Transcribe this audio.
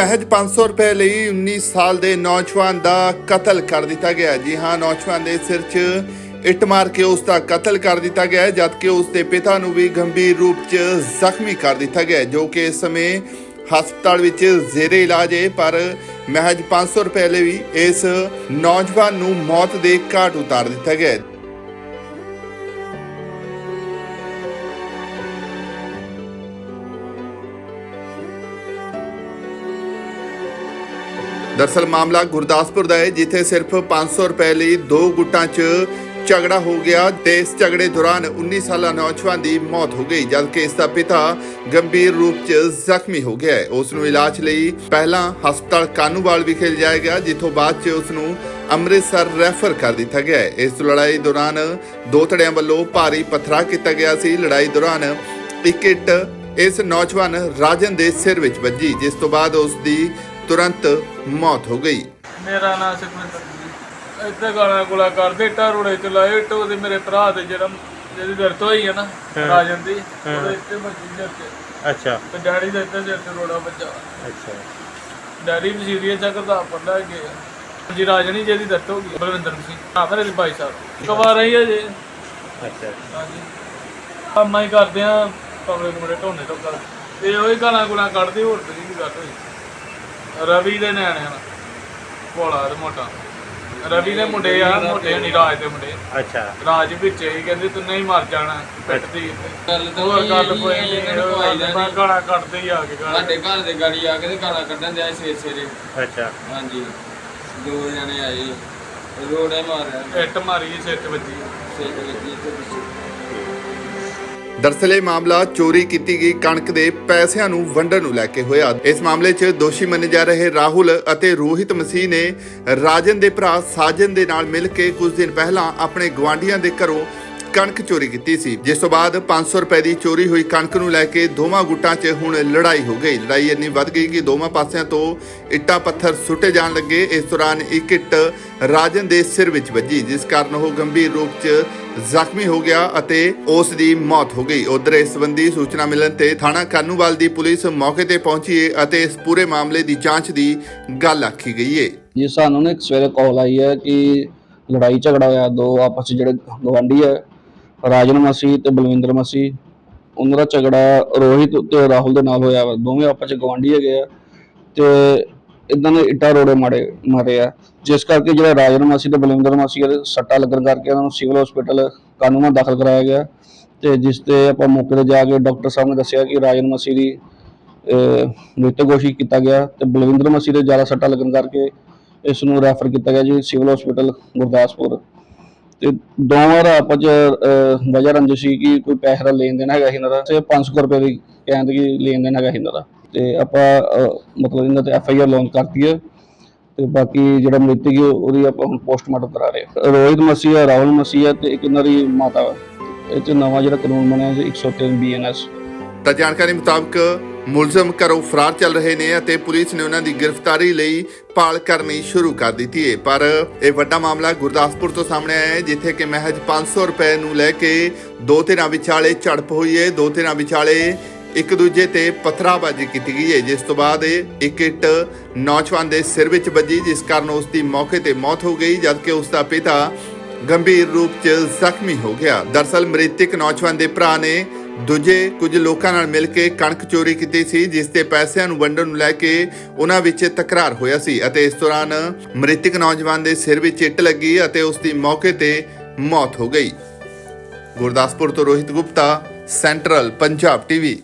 ਮਹਿਜ 500 ਰੁਪਏ ਲਈ 19 ਸਾਲ ਦੇ ਨੌਜਵਾਨ ਦਾ ਕਤਲ ਕਰ ਦਿੱਤਾ ਗਿਆ। ਜੀ ਹਾਂ ਨੌਜਵਾਨ ਦੇ ਸਿਰ 'ਚ ਇੱਟ ਮਾਰ ਕੇ ਉਸ ਦਾ ਕਤਲ ਕਰ ਦਿੱਤਾ ਗਿਆ ਹੈ, ਜਦਕਿ ਉਸ ਦੇ ਪਿਤਾ ਨੂੰ ਵੀ ਗੰਭੀਰ ਰੂਪ 'ਚ ਜ਼ਖਮੀ ਕਰ ਦਿੱਤਾ ਗਿਆ ਜੋ ਕਿ ਇਸ ਸਮੇਂ ਹਸਪਤਾਲ ਵਿੱਚ ਜ਼ੇਰੇ ਇਲਾਜ ਹੈ ਪਰ ਮਹਿਜ 500 ਰੁਪਏ ਲਈ ਵੀ ਇਸ ਨੌਜਵਾਨ ਨੂੰ ਮੌਤ ਦੇ ਘਾਟ ਉਤਾਰ ਦਿੱਤਾ ਗਿਆ ਦਰਸਲ ਮਾਮਲਾ ਗੁਰਦਾਸਪੁਰ ਦਾ ਹੈ, ਜਿੱਥੇ ਸਿਰਫ 500 ਰੁਪਏ ਲਈ ਦੋ ਗੁੱਟਾਂ 'ਚ ਝਗੜਾ ਹੋ ਗਿਆ ਤੇ ਇਸ ਝਗੜੇ ਦੌਰਾਨ 19 ਸਾਲਾ ਨੌਜਵਾਨ ਦੀ ਮੌਤ ਹੋ ਗਈ, ਜਦਕਿ ਇਸ ਦਾ ਪਿਤਾ ਗੰਭੀਰ ਰੂਪ 'ਚ ਜ਼ਖਮੀ ਹੋ ਗਿਆ ਹੈ। ਉਸ ਨੂੰ ਇਲਾਜ ਲਈ ਪਹਿਲਾਂ ਹਸਪਤਾਲ ਕਾਨੂੰਵਾਲ ਵਿਖੇ ਲਿਜਾਇਆ ਗਿਆ, ਜਿੱਥੋਂ ਬਾਅਦ 'ਚ ਉਸ ਨੂੰ ਅੰਮ੍ਰਿਤਸਰ ਰੈਫਰ ਕਰ ਦਿੱਤਾ ਗਿਆ ਹੈ। ਇਸ ਲੜਾਈ ਦੌਰਾਨ ਦੋ ਧੜਿਆਂ ਵੱਲੋਂ ਭਾਰੀ ਪਥਰਾ ਕੀਤਾ ਗਿਆ ਸੀ। ਲੜਾਈ ਦੌਰਾਨ ਇੱਕ ਇੱਟ ਇਸ ਨੌਜਵਾਨ ਰਾਜਨ ਦੇ ਸਿਰ ਵਿੱਚ ਵੱਜੀ, ਜਿਸ ਤੋਂ ਬਾਅਦ ਉਸ ਦੀ ਤੁਰੰਤ ਮੌਤ ਹੋ ਗਈ। ਮੇਰਾ ਨਾਮ ਸੁਖਵਿੰਦਰ ਜੀ ਇੱਥੇ ਗਾਣਾ ਗੁਲਾ ਕਰਦੇ ਇੱਟਾਂ ਰੋੜੇ ਚ ਲਾਏ ਟੋ ਦੇ ਮੇਰੇ ਭਰਾ ਦੇ ਜਿਹੜਾ ਜਿਹਦੀ ਦਰਦ ਹੋਈ ਹੈ ਨਾ ਰਾਜਨ ਦੀ ਉਹਦੇ ਇੱਥੇ ਬੱਜੀ ਤੇ। ਅੱਛਾ। ਤੇ ਡੈਡੀ ਦੇ ਇੱਥੇ ਤੇ ਰੋੜਾ ਵੱਜਾ। ਅੱਛਾ। ਡੈਡੀ ਵੀ ਸੀਰੀਅਸ ਆ ਕਰਦਾ ਪੜਦਾ ਗਏ ਜੀ ਰਾਜਨੀ ਜਿਹਦੀ ਦਰਦ ਹੋ ਗਈ ਬਲਵਿੰਦਰ ਸਿੰਘ। ਹਾਂ ਮੇਰੇ ਭਾਈ ਸਾਹਿਬ। ਕਵਾ ਰਹੀ ਹੈ ਜੀ। ਅੱਛਾ। ਹਾਂਜੀ। ਕੰਮਾਂ ਹੀ ਕਰਦੇ ਆ ਕਮਰੇ ਕੁਮਰੇ ਢੋਣੇ ਤੋਂ ਕਰ ਤੇ ਉਹੀ ਗਾਣਾ ਗੁਣਾ ਕੱਢਦੇ ਹੋਰ ਤੇ ਨਹੀਂ ਗੱਲ ਹੋਈ। ਰਵੀ ਦੇ ਨਿਆਣੇ ਨਾਲ ਭੋਲਾ ਤੇ ਮੋਟਾ। ਰਵੀ ਦੇ ਮੁੰਡੇ ਆ ਮੋਟੇ ਨਹੀਂ ਰਾਜ ਦੇ ਮੁੰਡੇ। ਅੱਛਾ। ਰਾਜ ਵਿੱਚ ਹੀ ਕਹਿੰਦੇ ਤੂੰ ਨਹੀਂ ਮਰ ਜਾਣਾ ਪਿੱਟਦੀ ਗੱਲ ਤਾਂ। ਹੋਰ ਹੋਈ ਗੱਲ ਕੋਈ ਨਹੀਂ ਦਾ ਮੈਂ। ਗਾਣਾ ਕੱਢਦੇ ਹੀ ਆ ਕੇ ਗਾਣਾ ਸਾਡੇ ਘਰ ਦੇ ਗਾੜੀ ਆ ਕੇ ਤੇ ਗਾਲਾਂ ਕੱਢਣ ਦਿਆ ਸਵੇਰੇ ਸਵੇਰੇ। ਅੱਛਾ। ਹਾਂਜੀ। ਦੋ ਜਣੇ ਆਏ। ਰੋੜੇ ਮਾਰਿਆ। ਇੱਟ ਮਾਰੀ ਸਿਰ ਤੇ ਵੱਜੀ। ਲੱਗੀ ਤੇ ਪਿੱਛੇ। ਦਰਸਲ ਇਹ ਮਾਮਲਾ ਚੋਰੀ ਕੀਤੀ ਗਈ ਕਣਕ ਦੇ ਪੈਸਿਆਂ ਨੂੰ ਵੰਡਣ ਨੂੰ ਲੈ ਕੇ ਹੋਇਆ। ਇਸ ਮਾਮਲੇ 'ਚ ਦੋਸ਼ੀ ਮੰਨੇ ਜਾ ਰਹੇ ਰਾਹੁਲ ਅਤੇ ਰੋਹਿਤ ਮਸੀਹ ਨੇ ਰਾਜਨ ਦੇ ਭਰਾ ਸਾਜਨ ਦੇ ਨਾਲ ਮਿਲ ਕੇ ਕੁਝ ਦਿਨ ਪਹਿਲਾਂ ਆਪਣੇ ਗਵਾਂਢੀਆਂ ਦੇ ਘਰੋਂ ਕਣਕ ਚੋਰੀ ਕੀਤੀ ਸੀ। ਜਿਸ ਤੋਂ ਬਾਅਦ 500 ਰੁਪਏ ਦੀ ਚੋਰੀ ਹੋਈ ਕਣਕ ਨੂੰ ਲੈ ਕੇ ਦੋਵਾਂ ਗੁੱਟਾਂ 'ਚ ਹੁਣ ਲੜਾਈ ਹੋ ਗਈ। ਲੜਾਈ ਇੰਨੀ ਵੱਧ ਗਈ ਕਿ ਦੋਵਾਂ ਪਾਸਿਆਂ ਤੋਂ ਇੱਟਾਂ ਪੱਥਰ ਸੁੱਟੇ ਜਾਣ ਲੱਗੇ। ਇਸ ਦੌਰਾਨ ਇੱਕ ਇੱਟ ਰਾਜਨ ਦੇ ਸਿਰ ਵਿੱਚ ਵੱਜੀ, ਜਿਸ ਕਾਰਨ ਉਹ ਗੰਭੀਰ ਰੂਪ 'ਚ ਜ਼ਖਮੀ ਹੋ ਗਿਆ ਅਤੇ ਉਸ ਦੀ ਮੌਤ ਹੋ ਗਈ। ਉਧਰ ਇਸ ਸੰਬੰਧੀ ਸੂਚਨਾ ਮਿਲਣ ਤੇ ਥਾਣਾ ਕਾਨੂੰਵਾਲ ਦੀ ਪੁਲਿਸ ਮੌਕੇ ਤੇ ਪਹੁੰਚੀ ਹੈ ਅਤੇ ਇਸ ਪੂਰੇ ਮਾਮਲੇ ਦੀ ਜਾਂਚ ਦੀ ਗੱਲ ਆਖੀ ਗਈ ਹੈ ਜੀ, ਸਾਨੂੰ ਨਾ ਇੱਕ ਸਵੇਰੇ ਕਾਲ ਆਈ ਹੈ ਕਿ ਲੜਾਈ ਝਗੜਾ ਹੋਇਆ, ਦੋ ਆਪਸ 'ਚ ਜਿਹੜੇ ਗਵਾਂਢੀ ਹੈ, ਰਾਜਨ ਮਸੀਹ ਤੇ ਬਲਵਿੰਦਰ ਮਸੀਹ। ਉਹਨਾਂ ਦਾ ਝਗੜਾ ਰੋਹਿਤ ਤੇ ਰਾਹੁਲ ਦੇ ਨਾਲ ਹੋਇਆ ਦੋਵੇਂ ਆਪਸ 'ਚ ਗਵਾਂਢੀ ਹੈਗੇ ਆ ਤੇ ਇਦਾਂ ਦੇ ਇੱਟਾਂ ਰੋੜੇ ਮਾਰੇ ਮਾਰੇ ਆ। ਜਿਸ ਕਰਕੇ ਜਿਹੜਾ ਰਾਜਨ ਮਾਸੀ ਤੇ ਬਲਵਿੰਦਰ ਮਾਸੀ ਦੇ ਸੱਟਾਂ ਲੱਗਣ ਕਰਕੇ ਉਹਨਾਂ ਨੂੰ ਸਿਵਲ ਹਸਪੀਟਲ ਕਾਨੂੰਨਾਂ ਦਾਖਲ ਕਰਾਇਆ ਗਿਆ ਤੇ ਜਿਸ ਤੇ ਆਪਾਂ ਮੌਕੇ ਤੇ ਜਾ ਕੇ ਡਾਕਟਰ ਸਾਹਿਬ ਨੇ ਦੱਸਿਆ ਕਿ ਰਾਜਨ ਮਾਸੀ ਦੀ ਅਹ, ਮ੍ਰਿਤਕ ਘੋਸ਼ਿਤ ਕੀਤਾ ਗਿਆ ਤੇ ਬਲਵਿੰਦਰ ਮਸੀਹ ਦੇ ਜ਼ਿਆਦਾ ਸੱਟਾਂ ਲੱਗਣ ਕਰਕੇ ਇਸ ਨੂੰ ਰੈਫਰ ਕੀਤਾ ਗਿਆ ਜੀ ਸਿਵਲ ਹਸਪੀਟਲ ਗੁਰਦਾਸਪੁਰ। ਤੇ ਦੋਵਾਂ ਦਾ ਆਪਸ ਚ ਵਜ੍ਹਾ ਰੰਜਿਸ਼ ਸੀ ਕਿ ਕੋਈ ਪੈਸੇ ਦਾ ਲੈਣ ਦੇਣ ਹੈਗਾ ਸੀ ਇਹਨਾਂ ਦਾ ਤੇ 500 ਰੁਪਏ ਦੀ ਕਹਿੰਦੇ ਕਿ ਲੈਣ ਦੇਣ ਹੈਗਾ ਸੀ ਇਹਨਾਂ ਦਾ। ਤੇ ਆਪਾਂ ਮਤਲਬ ਇਹਨਾਂ ਤੇ ਐਫ ਆਈ ਆਰ ਲਾਂਚ ਕਰਤੀ ਹੈ। ਤੇ ਬਾਕੀ ਜਿਹੜਾ ਮ੍ਰਿਤਕ ਹੈ, ਉਹਦੀ ਆਪਾਂ ਹੁਣ ਪੋਸਟਮਾਰਟਮ ਕਰਾ ਰਹੇ ਹਾਂ। ਰੋਹਿਤ ਮਸੀਹ ਰਾਹੁਲ ਮਸੀਹ ਤੇ ਇੱਕ ਇਹਨਾਂ ਦੀ ਮਾਤਾ ਇਹ ਚ ਨਵਾਂ ਜਿਹੜਾ ਕਾਨੂੰਨ ਬਣਿਆ ਜੀ 103 ਬੀਐਨਐਸ ਤਾਂ ਜਾਣਕਾਰੀ ਮੁਤਾਬਕ ਮੁਲਜ਼ਮ ਘਰੋਂ ਫਰਾਰ ਚੱਲ ਰਹੇ ਨੇ ਅਤੇ ਪੁਲਿਸ ਨੇ ਉਹਨਾਂ ਦੀ ਗ੍ਰਿਫਤਾਰੀ ਲਈ ਭਾਲ ਕਰਨੀ ਸ਼ੁਰੂ ਕਰ ਦਿੱਤੀ ਹੈ। ਪਰ ਇਹ ਵੱਡਾ ਮਾਮਲਾ ਗੁਰਦਾਸਪੁਰ ਤੋਂ ਸਾਹਮਣੇ ਆਇਆ ਹੈ, ਜਿੱਥੇ ਕਿ ਮਹਿਜ 500 ਰੁਪਏ ਨੂੰ ਲੈ ਕੇ ਦੋ ਧਿਰਾਂ ਵਿਚਾਲੇ ਝੜਪ ਹੋਈ ਹੈ। ਦੋ ਧਿਰਾਂ ਵਿਚਾਲੇ ਇੱਕ ਦੂਜੇ ਤੇ ਪਥਰਾਬਾਜ਼ੀ ਕੀਤੀ ਗਈ ਹੈ। ਜਿਸ ਤੋਂ ਬਾਅਦ ਇੱਕ ਇੱਟ ਨੌਜਵਾਨ ਦੇ ਸਿਰ ਵਿੱਚ ਵੱਜੀ, ਜਿਸ ਕਾਰਨ ਉਸ ਦੀ ਮੌਕੇ ਤੇ ਮੌਤ ਹੋ ਗਈ, ਜਦਕਿ ਉਸ ਦਾ ਪਿਤਾ ਗੰਭੀਰ ਰੂਪ 'ਚ ਜ਼ਖਮੀ ਹੋ ਗਿਆ। ਦਰਸਲ ਮ੍ਰਿਤਕ ਨੌਜਵਾਨ ਦੇ ਭਰਾ ਨੇ ਦੂਜੇ ਕੁਝ ਲੋਕਾਂ ਨਾਲ ਮਿਲ ਕੇ ਕਣਕ ਚੋਰੀ ਕੀਤੀ ਸੀ, ਜਿਸ ਤੇ ਪੈਸਿਆਂ ਨੂੰ ਵੰਡਣ ਨੂੰ ਲੈ ਕੇ ਉਹਨਾਂ ਵਿੱਚ ਤਕਰਾਰ ਹੋਇਆ ਸੀ ਅਤੇ ਇਸ ਦੌਰਾਨ ਮ੍ਰਿਤਕ ਨੌਜਵਾਨ ਦੇ ਸਿਰ ਵਿੱਚ ਇੱਟ ਲੱਗੀ ਅਤੇ ਉਸ ਦੀ ਮੌਕੇ ਤੇ ਮੌਤ ਹੋ ਗਈ। ਗੁਰਦਾਸਪੁਰ ਤੋਂ ਰੋਹਿਤ ਗੁਪਤਾ, ਸੈਂਟਰਲ ਪੰਜਾਬ ਟੀਵੀ।